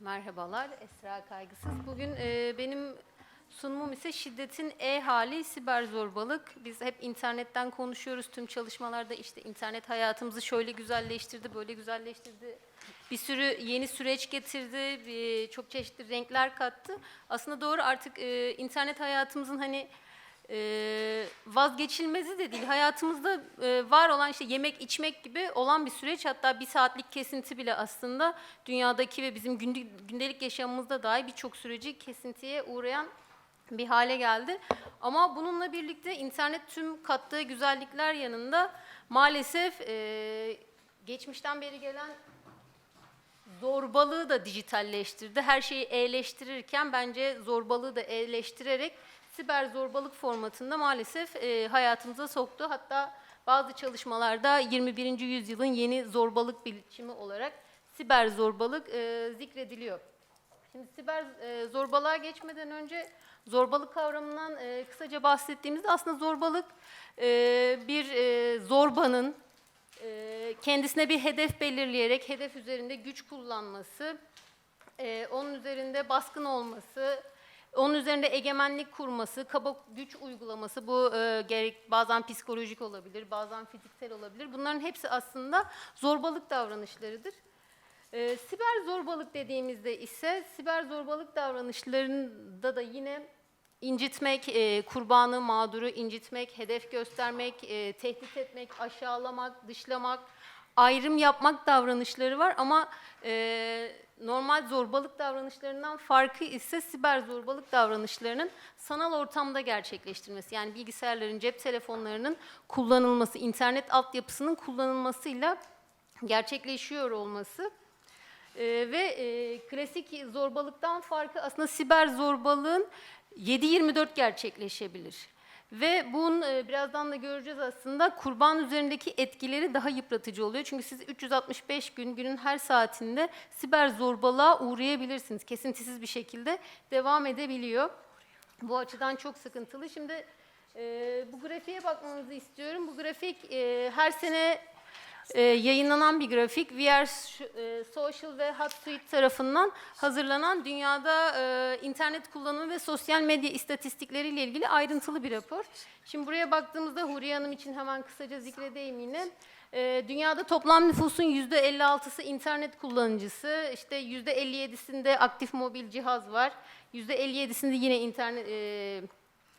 Merhabalar, Esra Kaygısız. Bugün e, benim sunumum ise şiddetin E hali siber zorbalık. Biz hep internetten konuşuyoruz tüm çalışmalarda işte internet hayatımızı şöyle güzelleştirdi, böyle güzelleştirdi. Bir sürü yeni süreç getirdi, çok çeşitli renkler kattı. Aslında doğru artık e, internet hayatımızın hani e, vazgeçilmezi de değil. Hayatımızda e, var olan işte yemek içmek gibi olan bir süreç. Hatta bir saatlik kesinti bile aslında dünyadaki ve bizim günde- gündelik yaşamımızda dahi birçok süreci kesintiye uğrayan bir hale geldi. Ama bununla birlikte internet tüm kattığı güzellikler yanında maalesef e, geçmişten beri gelen zorbalığı da dijitalleştirdi. Her şeyi e'leştirirken bence zorbalığı da e'leştirerek siber zorbalık formatında maalesef e, hayatımıza soktu. Hatta bazı çalışmalarda 21. yüzyılın yeni zorbalık biçimi olarak siber zorbalık e, zikrediliyor. Şimdi siber e, zorbalığa geçmeden önce zorbalık kavramından e, kısaca bahsettiğimizde aslında zorbalık e, bir e, zorbanın e, kendisine bir hedef belirleyerek hedef üzerinde güç kullanması, e, onun üzerinde baskın olması, onun üzerinde egemenlik kurması, kaba güç uygulaması bu e, gerek bazen psikolojik olabilir, bazen fiziksel olabilir. Bunların hepsi aslında zorbalık davranışlarıdır. E, siber zorbalık dediğimizde ise siber zorbalık davranışlarında da yine incitmek, e, kurbanı, mağduru incitmek, hedef göstermek, e, tehdit etmek, aşağılamak, dışlamak, ayrım yapmak davranışları var ama e, normal zorbalık davranışlarından farkı ise siber zorbalık davranışlarının sanal ortamda gerçekleştirmesi. Yani bilgisayarların, cep telefonlarının kullanılması, internet altyapısının kullanılmasıyla gerçekleşiyor olması. Ee, ve e, klasik zorbalıktan farkı aslında siber zorbalığın 7-24 gerçekleşebilir. Ve bunun e, birazdan da göreceğiz aslında kurban üzerindeki etkileri daha yıpratıcı oluyor. Çünkü siz 365 gün günün her saatinde siber zorbalığa uğrayabilirsiniz. Kesintisiz bir şekilde devam edebiliyor. Bu açıdan çok sıkıntılı. Şimdi e, bu grafiğe bakmanızı istiyorum. Bu grafik e, her sene e, yayınlanan bir grafik. VR Sh- e, Social ve HotSuite tarafından hazırlanan dünyada e, internet kullanımı ve sosyal medya istatistikleriyle ilgili ayrıntılı bir rapor. Şimdi buraya baktığımızda Huriye Hanım için hemen kısaca zikredeyim yine. E, dünyada toplam nüfusun %56'sı internet kullanıcısı, işte %57'sinde aktif mobil cihaz var, %57'sinde yine internet e,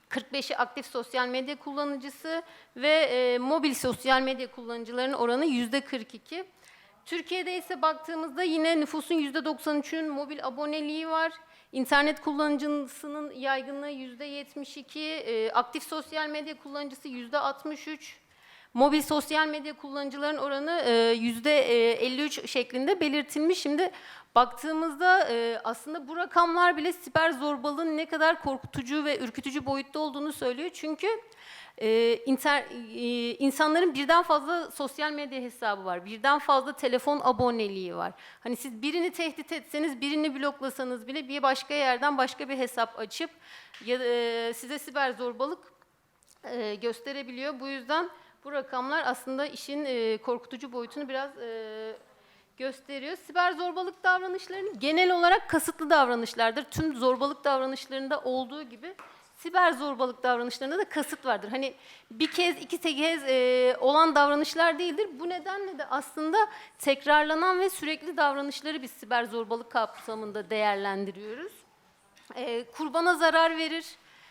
45'i aktif sosyal medya kullanıcısı ve e, mobil sosyal medya kullanıcılarının oranı yüzde 42. Türkiye'de ise baktığımızda yine nüfusun yüzde 93'ün mobil aboneliği var. İnternet kullanıcısının yaygınlığı yüzde 72, e, aktif sosyal medya kullanıcısı yüzde 63. Mobil sosyal medya kullanıcıların oranı e, yüzde e, 53 şeklinde belirtilmiş. Şimdi baktığımızda e, aslında bu rakamlar bile siber zorbalığın ne kadar korkutucu ve ürkütücü boyutta olduğunu söylüyor. Çünkü e, inter, e, insanların birden fazla sosyal medya hesabı var, birden fazla telefon aboneliği var. Hani siz birini tehdit etseniz, birini bloklasanız bile bir başka yerden başka bir hesap açıp e, size siber zorbalık e, gösterebiliyor. Bu yüzden bu rakamlar aslında işin e, korkutucu boyutunu biraz e, gösteriyor. Siber zorbalık davranışlarının genel olarak kasıtlı davranışlardır. Tüm zorbalık davranışlarında olduğu gibi siber zorbalık davranışlarında da kasıt vardır. Hani bir kez, iki kez e, olan davranışlar değildir. Bu nedenle de aslında tekrarlanan ve sürekli davranışları biz siber zorbalık kapsamında değerlendiriyoruz. E, kurbana zarar verir.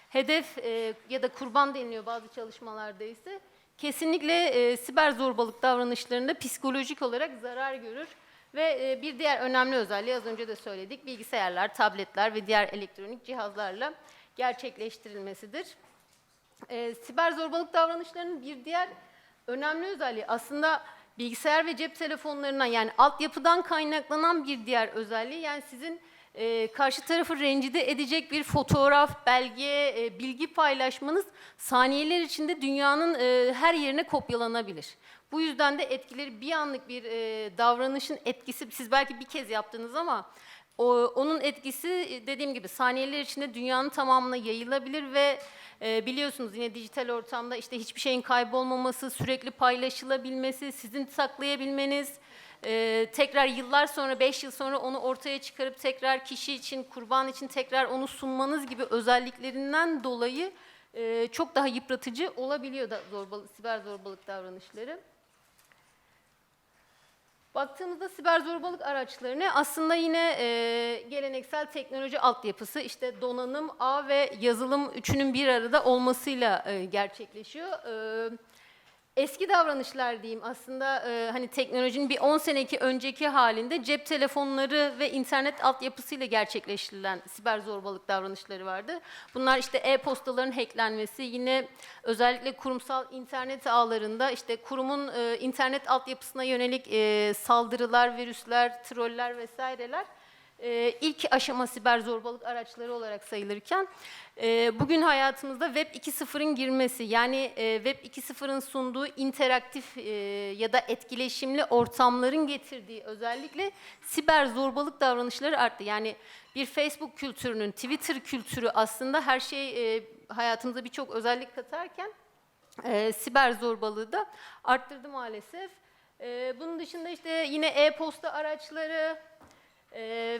Hedef e, ya da kurban deniliyor bazı çalışmalarda ise kesinlikle e, siber zorbalık davranışlarında psikolojik olarak zarar görür. Ve e, bir diğer önemli özelliği az önce de söyledik bilgisayarlar, tabletler ve diğer elektronik cihazlarla gerçekleştirilmesidir. E, siber zorbalık davranışlarının bir diğer önemli özelliği aslında bilgisayar ve cep telefonlarından yani altyapıdan kaynaklanan bir diğer özelliği yani sizin e, karşı tarafı rencide edecek bir fotoğraf, belge, e, bilgi paylaşmanız saniyeler içinde dünyanın e, her yerine kopyalanabilir. Bu yüzden de etkileri bir anlık bir e, davranışın etkisi siz belki bir kez yaptınız ama o, onun etkisi e, dediğim gibi saniyeler içinde dünyanın tamamına yayılabilir ve e, biliyorsunuz yine dijital ortamda işte hiçbir şeyin kaybolmaması, sürekli paylaşılabilmesi, sizin saklayabilmeniz, e, tekrar yıllar sonra, 5 yıl sonra onu ortaya çıkarıp tekrar kişi için, kurban için tekrar onu sunmanız gibi özelliklerinden dolayı e, çok daha yıpratıcı olabiliyor da zorbalık, siber zorbalık davranışları. Baktığımızda siber zorbalık araçlarını aslında yine e, geleneksel teknoloji altyapısı işte donanım, ağ ve yazılım üçünün bir arada olmasıyla e, gerçekleşiyor. E, eski davranışlar diyeyim aslında e, hani teknolojinin bir 10 seneki önceki halinde cep telefonları ve internet altyapısıyla gerçekleştirilen siber zorbalık davranışları vardı. Bunlar işte e-postaların hacklenmesi, yine özellikle kurumsal internet ağlarında işte kurumun e, internet altyapısına yönelik e, saldırılar, virüsler, troller vesaireler e, ilk aşama siber zorbalık araçları olarak sayılırken e, bugün hayatımızda Web 2.0'ın girmesi yani e, Web 2.0'ın sunduğu interaktif e, ya da etkileşimli ortamların getirdiği özellikle siber zorbalık davranışları arttı. Yani bir Facebook kültürünün, Twitter kültürü aslında her şey e, hayatımıza birçok özellik katarken e, siber zorbalığı da arttırdı maalesef. E, bunun dışında işte yine e-posta araçları,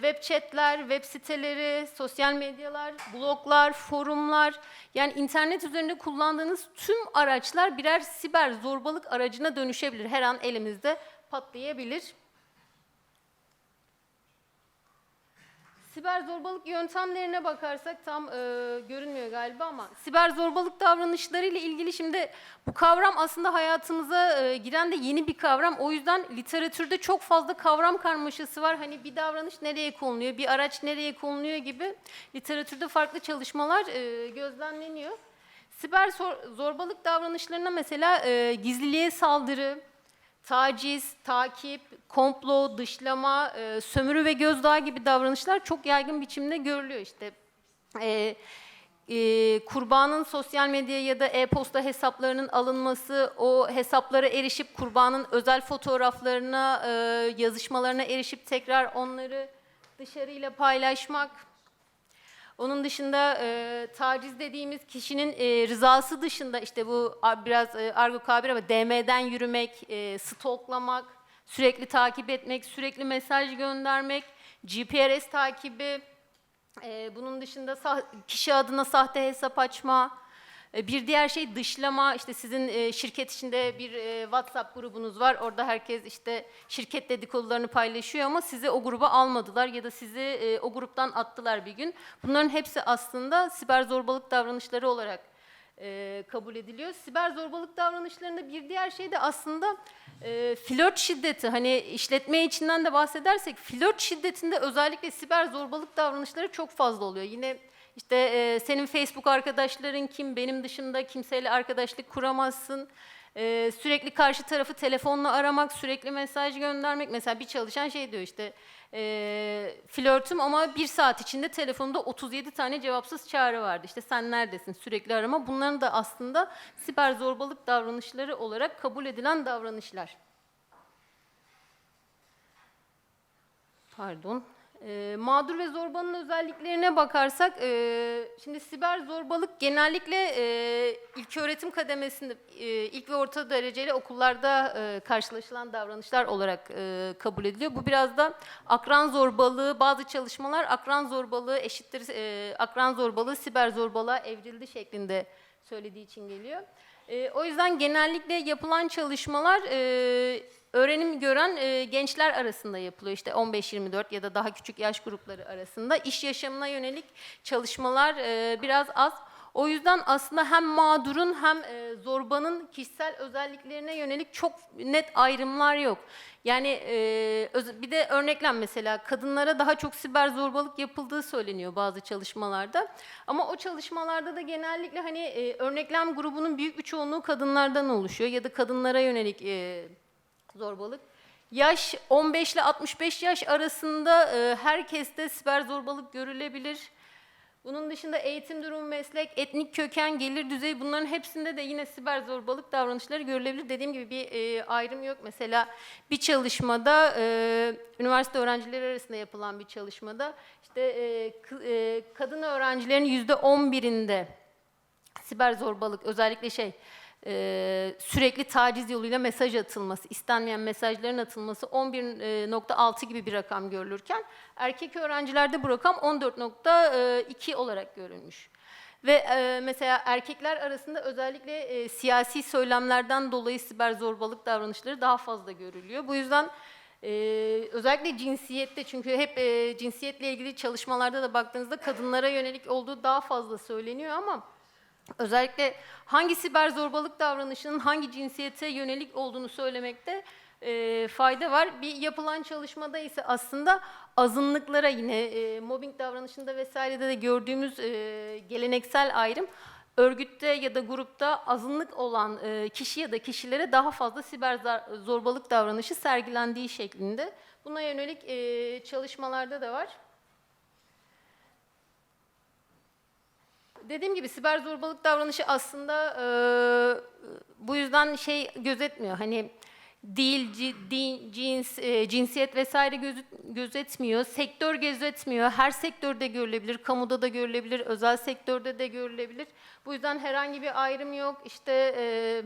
web chatler, web siteleri, sosyal medyalar, bloglar, forumlar yani internet üzerinde kullandığınız tüm araçlar birer siber zorbalık aracına dönüşebilir. Her an elimizde patlayabilir. Siber zorbalık yöntemlerine bakarsak tam e, görünmüyor galiba ama siber zorbalık davranışları ile ilgili şimdi bu kavram aslında hayatımıza e, giren de yeni bir kavram. O yüzden literatürde çok fazla kavram karmaşası var. Hani bir davranış nereye konuluyor, bir araç nereye konuluyor gibi literatürde farklı çalışmalar e, gözlemleniyor. Siber zor- zorbalık davranışlarına mesela e, gizliliğe saldırı, taciz, takip, komplo, dışlama, e, sömürü ve gözdağı gibi davranışlar çok yaygın biçimde görülüyor işte. E, e, kurbanın sosyal medya ya da e-posta hesaplarının alınması, o hesaplara erişip kurbanın özel fotoğraflarına, e, yazışmalarına erişip tekrar onları dışarıyla paylaşmak, onun dışında e, taciz dediğimiz kişinin e, rızası dışında işte bu biraz e, argo kabir ama DM'den yürümek, e, stalklamak, sürekli takip etmek, sürekli mesaj göndermek, GPRS takibi, e, bunun dışında kişi adına sahte hesap açma, bir diğer şey dışlama. İşte sizin e, şirket içinde bir e, WhatsApp grubunuz var. Orada herkes işte şirket dedikodularını paylaşıyor ama sizi o gruba almadılar ya da sizi e, o gruptan attılar bir gün. Bunların hepsi aslında siber zorbalık davranışları olarak e, kabul ediliyor. Siber zorbalık davranışlarında bir diğer şey de aslında e, flört şiddeti. Hani işletme içinden de bahsedersek flört şiddetinde özellikle siber zorbalık davranışları çok fazla oluyor. Yine işte e, senin Facebook arkadaşların kim, benim dışında kimseyle arkadaşlık kuramazsın. E, sürekli karşı tarafı telefonla aramak, sürekli mesaj göndermek. Mesela bir çalışan şey diyor işte e, flörtüm ama bir saat içinde telefonda 37 tane cevapsız çağrı vardı. İşte sen neredesin sürekli arama. Bunların da aslında siber zorbalık davranışları olarak kabul edilen davranışlar. Pardon. Ee, mağdur ve zorbanın özelliklerine bakarsak, e, şimdi siber zorbalık genellikle e, ilköğretim kademesinde, e, ilk ve orta dereceli okullarda e, karşılaşılan davranışlar olarak e, kabul ediliyor. Bu biraz da akran zorbalığı, bazı çalışmalar akran zorbalığı eşittir, e, akran zorbalığı siber zorbalığa evrildi şeklinde söylediği için geliyor. E, o yüzden genellikle yapılan çalışmalar e, öğrenim gören e, gençler arasında yapılıyor. İşte 15-24 ya da daha küçük yaş grupları arasında. iş yaşamına yönelik çalışmalar e, biraz az. O yüzden aslında hem mağdurun hem e, zorbanın kişisel özelliklerine yönelik çok net ayrımlar yok. Yani e, bir de örneklem mesela kadınlara daha çok siber zorbalık yapıldığı söyleniyor bazı çalışmalarda. Ama o çalışmalarda da genellikle hani e, örneklem grubunun büyük bir çoğunluğu kadınlardan oluşuyor ya da kadınlara yönelik e, zorbalık. Yaş 15 ile 65 yaş arasında e, herkeste siber zorbalık görülebilir. Bunun dışında eğitim durumu, meslek, etnik köken, gelir düzeyi bunların hepsinde de yine siber zorbalık davranışları görülebilir. Dediğim gibi bir e, ayrım yok. Mesela bir çalışmada, e, üniversite öğrencileri arasında yapılan bir çalışmada işte e, e, kadın öğrencilerin yüzde 11'inde siber zorbalık özellikle şey e, sürekli taciz yoluyla mesaj atılması, istenmeyen mesajların atılması 11.6 gibi bir rakam görülürken erkek öğrencilerde bu rakam 14.2 olarak görülmüş. Ve e, mesela erkekler arasında özellikle e, siyasi söylemlerden dolayı siber zorbalık davranışları daha fazla görülüyor. Bu yüzden e, özellikle cinsiyette çünkü hep e, cinsiyetle ilgili çalışmalarda da baktığınızda kadınlara yönelik olduğu daha fazla söyleniyor ama özellikle hangi siber zorbalık davranışının hangi cinsiyete yönelik olduğunu söylemekte e, fayda var. Bir yapılan çalışmada ise aslında azınlıklara yine e, mobbing davranışında vesairede de gördüğümüz e, geleneksel ayrım örgütte ya da grupta azınlık olan e, kişi ya da kişilere daha fazla siber zorbalık davranışı sergilendiği şeklinde. Buna yönelik e, çalışmalarda da var. Dediğim gibi siber zorbalık davranışı aslında e, bu yüzden şey gözetmiyor. Hani dil, ci- cins, e, cinsiyet vesaire gözetmiyor. Sektör gözetmiyor. Her sektörde görülebilir. Kamuda da görülebilir. Özel sektörde de görülebilir. Bu yüzden herhangi bir ayrım yok. İşte e,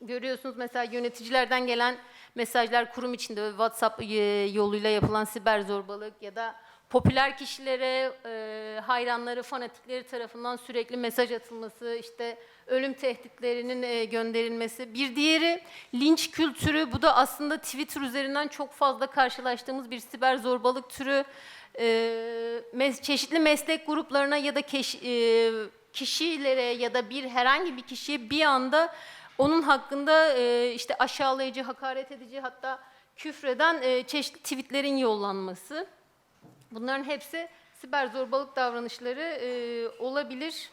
görüyorsunuz mesela yöneticilerden gelen mesajlar kurum içinde WhatsApp e, yoluyla yapılan siber zorbalık ya da popüler kişilere, e, hayranları, fanatikleri tarafından sürekli mesaj atılması, işte ölüm tehditlerinin e, gönderilmesi. Bir diğeri linç kültürü. Bu da aslında Twitter üzerinden çok fazla karşılaştığımız bir siber zorbalık türü. E, mes- çeşitli meslek gruplarına ya da keş- e, kişilere ya da bir herhangi bir kişiye bir anda onun hakkında e, işte aşağılayıcı, hakaret edici hatta küfreden e, çeşitli tweetlerin yollanması. Bunların hepsi siber zorbalık davranışları e, olabilir.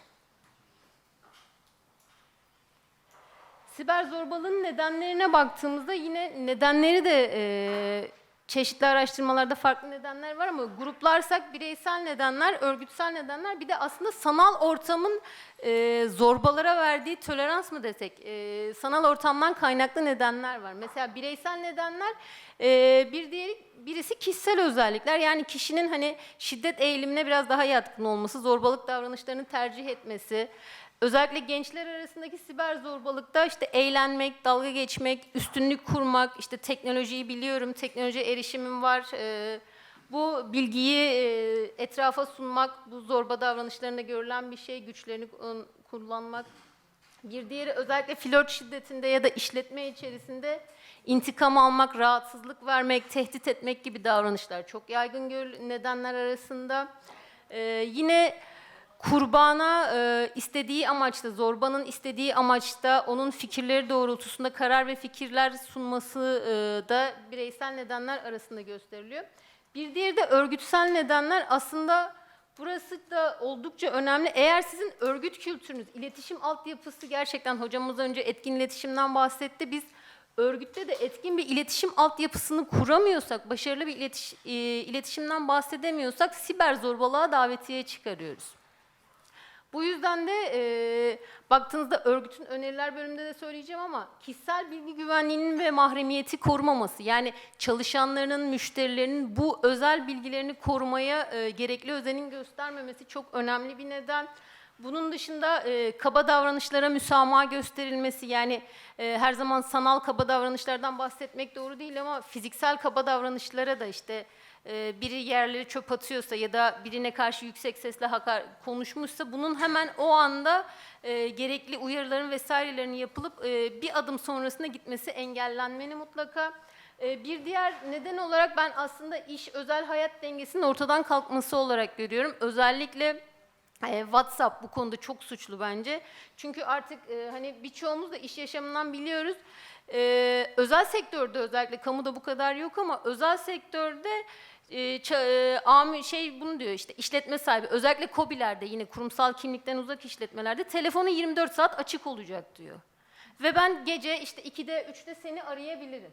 Siber zorbalığın nedenlerine baktığımızda yine nedenleri de e, çeşitli araştırmalarda farklı nedenler var ama gruplarsak bireysel nedenler, örgütsel nedenler bir de aslında sanal ortamın e, zorbalara verdiği tolerans mı desek, e, sanal ortamdan kaynaklı nedenler var. Mesela bireysel nedenler e, bir diğeri birisi kişisel özellikler yani kişinin hani şiddet eğilimine biraz daha yatkın olması, zorbalık davranışlarını tercih etmesi, Özellikle gençler arasındaki siber zorbalıkta işte eğlenmek, dalga geçmek, üstünlük kurmak, işte teknolojiyi biliyorum, teknoloji erişimim var. Ee, bu bilgiyi e, etrafa sunmak, bu zorba davranışlarında görülen bir şey, güçlerini kullanmak. Bir diğeri özellikle flört şiddetinde ya da işletme içerisinde intikam almak, rahatsızlık vermek, tehdit etmek gibi davranışlar çok yaygın nedenler arasında. Ee, yine kurbana e, istediği amaçta, zorbanın istediği amaçta onun fikirleri doğrultusunda karar ve fikirler sunması e, da bireysel nedenler arasında gösteriliyor. Bir diğeri de örgütsel nedenler aslında burası da oldukça önemli. Eğer sizin örgüt kültürünüz, iletişim altyapısı gerçekten hocamız önce etkin iletişimden bahsetti. Biz örgütte de etkin bir iletişim altyapısını kuramıyorsak, başarılı bir iletiş- e, iletişimden bahsedemiyorsak siber zorbalığa davetiye çıkarıyoruz. Bu yüzden de e, baktığınızda örgütün öneriler bölümünde de söyleyeceğim ama kişisel bilgi güvenliğinin ve mahremiyeti korumaması yani çalışanlarının, müşterilerinin bu özel bilgilerini korumaya e, gerekli özenin göstermemesi çok önemli bir neden. Bunun dışında e, kaba davranışlara müsamaha gösterilmesi yani e, her zaman sanal kaba davranışlardan bahsetmek doğru değil ama fiziksel kaba davranışlara da işte e, biri yerleri çöp atıyorsa ya da birine karşı yüksek sesle hakar konuşmuşsa bunun hemen o anda e, gerekli uyarıların vesairelerin yapılıp e, bir adım sonrasına gitmesi engellenmeli mutlaka. E, bir diğer neden olarak ben aslında iş özel hayat dengesinin ortadan kalkması olarak görüyorum. Özellikle WhatsApp bu konuda çok suçlu bence. Çünkü artık e, hani birçoğumuz da iş yaşamından biliyoruz. E, özel sektörde özellikle kamuda bu kadar yok ama özel sektörde e, e, amir şey bunu diyor işte işletme sahibi özellikle KOBİ'lerde yine kurumsal kimlikten uzak işletmelerde telefonu 24 saat açık olacak diyor. Ve ben gece işte 2'de 3'te seni arayabilirim.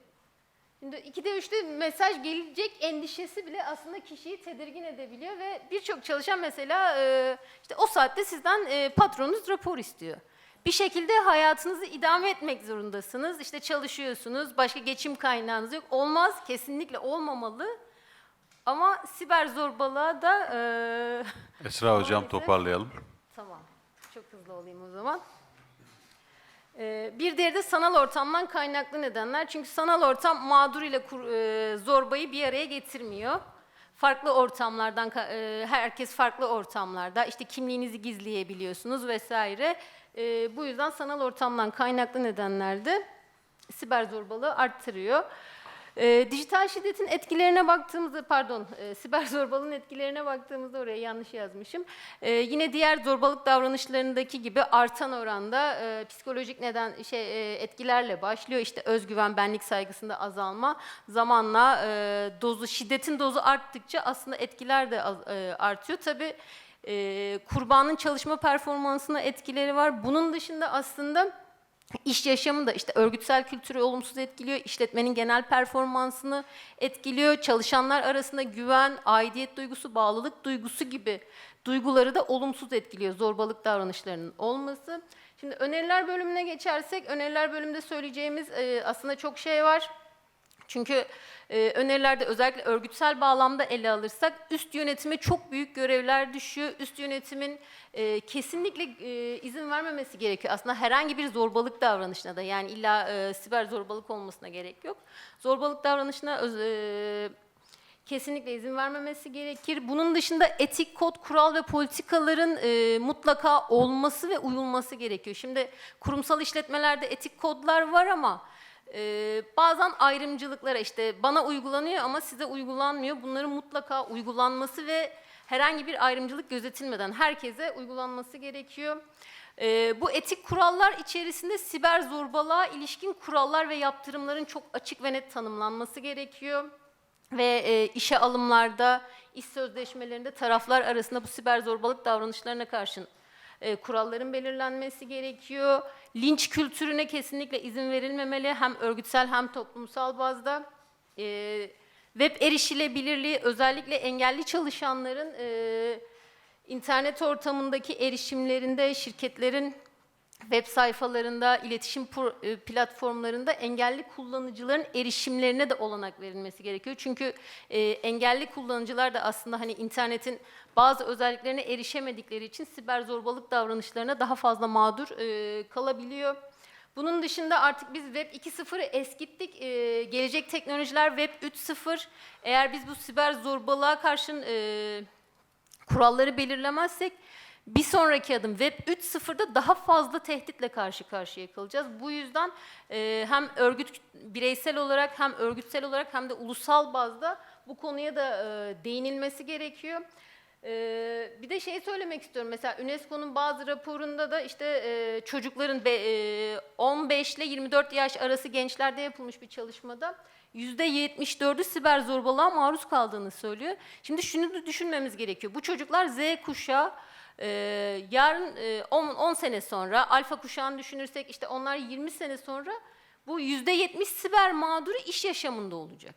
Şimdi 2'de 3'te mesaj gelecek endişesi bile aslında kişiyi tedirgin edebiliyor ve birçok çalışan mesela e, işte o saatte sizden e, patronunuz rapor istiyor. Bir şekilde hayatınızı idame etmek zorundasınız. İşte çalışıyorsunuz, başka geçim kaynağınız yok. Olmaz, kesinlikle olmamalı. Ama siber zorbalığa da... e, Esra hocam toparlayalım. Tamam. Çok hızlı olayım o zaman. Ee, Bir diğeri de sanal ortamdan kaynaklı nedenler. Çünkü sanal ortam mağdur ile e, zorbayı bir araya getirmiyor. Farklı ortamlardan, e, herkes farklı ortamlarda, işte kimliğinizi gizleyebiliyorsunuz vesaire. E, Bu yüzden sanal ortamdan kaynaklı nedenler de siber zorbalığı arttırıyor. E, dijital şiddetin etkilerine baktığımızda, pardon, e, siber zorbalığın etkilerine baktığımızda oraya yanlış yazmışım. E, yine diğer zorbalık davranışlarındaki gibi artan oranda e, psikolojik neden şey e, etkilerle başlıyor. İşte özgüven, benlik saygısında azalma, zamanla e, dozu şiddetin dozu arttıkça aslında etkiler de az- e, artıyor. Tabii e, kurbanın çalışma performansına etkileri var. Bunun dışında aslında İş yaşamı da işte örgütsel kültürü olumsuz etkiliyor, işletmenin genel performansını etkiliyor, çalışanlar arasında güven, aidiyet duygusu, bağlılık duygusu gibi duyguları da olumsuz etkiliyor zorbalık davranışlarının olması. Şimdi öneriler bölümüne geçersek, öneriler bölümünde söyleyeceğimiz e, aslında çok şey var. Çünkü e, önerilerde özellikle örgütsel bağlamda ele alırsak üst yönetime çok büyük görevler düşüyor. Üst yönetimin e, kesinlikle e, izin vermemesi gerekiyor. Aslında herhangi bir zorbalık davranışına da yani illa e, siber zorbalık olmasına gerek yok. Zorbalık davranışına öz- e, kesinlikle izin vermemesi gerekir. Bunun dışında etik kod, kural ve politikaların e, mutlaka olması ve uyulması gerekiyor. Şimdi kurumsal işletmelerde etik kodlar var ama e, bazen ayrımcılıklara işte bana uygulanıyor ama size uygulanmıyor. Bunların mutlaka uygulanması ve herhangi bir ayrımcılık gözetilmeden herkese uygulanması gerekiyor. E, bu etik kurallar içerisinde siber zorbalığa ilişkin kurallar ve yaptırımların çok açık ve net tanımlanması gerekiyor ve e, işe alımlarda, iş sözleşmelerinde taraflar arasında bu siber zorbalık davranışlarına karşın e, kuralların belirlenmesi gerekiyor. Linç kültürüne kesinlikle izin verilmemeli hem örgütsel hem toplumsal bazda. E, web erişilebilirliği özellikle engelli çalışanların e, internet ortamındaki erişimlerinde şirketlerin web sayfalarında, iletişim e, platformlarında engelli kullanıcıların erişimlerine de olanak verilmesi gerekiyor. Çünkü e, engelli kullanıcılar da aslında hani internetin bazı özelliklerine erişemedikleri için siber zorbalık davranışlarına daha fazla mağdur e, kalabiliyor. Bunun dışında artık biz Web 2.0'ı eskittik. E, gelecek teknolojiler Web 3.0. Eğer biz bu siber zorbalığa karşın e, kuralları belirlemezsek bir sonraki adım Web 3.0'da daha fazla tehditle karşı karşıya kalacağız. Bu yüzden e, hem örgüt bireysel olarak hem örgütsel olarak hem de ulusal bazda bu konuya da e, değinilmesi gerekiyor. E, bir de şey söylemek istiyorum. Mesela UNESCO'nun bazı raporunda da işte e, çocukların be, e, 15 ile 24 yaş arası gençlerde yapılmış bir çalışmada %74'ü siber zorbalığa maruz kaldığını söylüyor. Şimdi şunu da düşünmemiz gerekiyor. Bu çocuklar Z kuşağı ee, yarın e, 10, 10 sene sonra alfa kuşağını düşünürsek işte onlar 20 sene sonra bu %70 siber mağduru iş yaşamında olacak.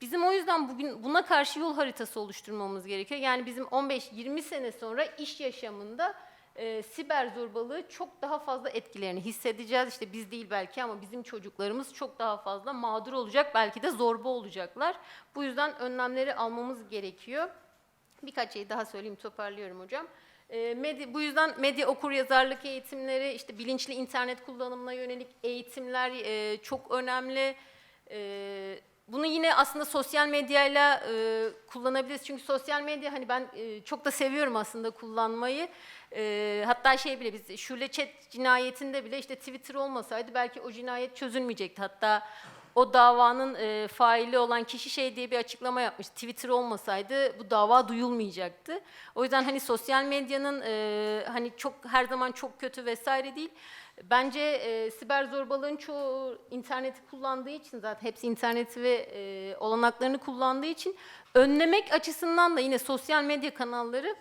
Bizim o yüzden bugün buna karşı yol haritası oluşturmamız gerekiyor. Yani bizim 15-20 sene sonra iş yaşamında e, siber zorbalığı çok daha fazla etkilerini hissedeceğiz. İşte biz değil belki ama bizim çocuklarımız çok daha fazla mağdur olacak. Belki de zorba olacaklar. Bu yüzden önlemleri almamız gerekiyor. Birkaç şey daha söyleyeyim, toparlıyorum hocam. Ee, medya, bu yüzden medya okur yazarlık eğitimleri, işte bilinçli internet kullanımına yönelik eğitimler e, çok önemli. E, bunu yine aslında sosyal medyayla e, kullanabiliriz. Çünkü sosyal medya hani ben e, çok da seviyorum aslında kullanmayı. E, hatta şey bile biz Şule Chat cinayetinde bile işte Twitter olmasaydı belki o cinayet çözülmeyecekti. Hatta o davanın e, faili olan kişi şey diye bir açıklama yapmış. Twitter olmasaydı bu dava duyulmayacaktı. O yüzden hani sosyal medyanın e, hani çok her zaman çok kötü vesaire değil. Bence e, siber zorbalığın çoğu interneti kullandığı için zaten hepsi interneti ve e, olanaklarını kullandığı için önlemek açısından da yine sosyal medya kanalları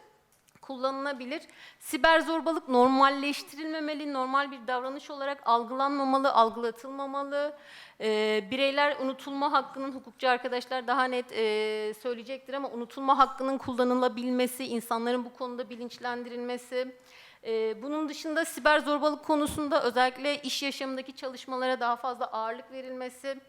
kullanılabilir. Siber zorbalık normalleştirilmemeli, normal bir davranış olarak algılanmamalı, algılatılmamalı. Ee, bireyler unutulma hakkının, hukukçu arkadaşlar daha net e, söyleyecektir ama unutulma hakkının kullanılabilmesi, insanların bu konuda bilinçlendirilmesi. Ee, bunun dışında siber zorbalık konusunda özellikle iş yaşamındaki çalışmalara daha fazla ağırlık verilmesi.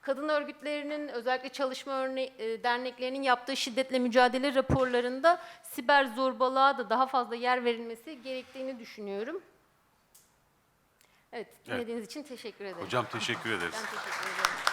Kadın örgütlerinin özellikle çalışma örne e, derneklerinin yaptığı şiddetle mücadele raporlarında siber zorbalığa da daha fazla yer verilmesi gerektiğini düşünüyorum. Evet dinlediğiniz için teşekkür ederim. Hocam teşekkür ederiz. Ben teşekkür ederim.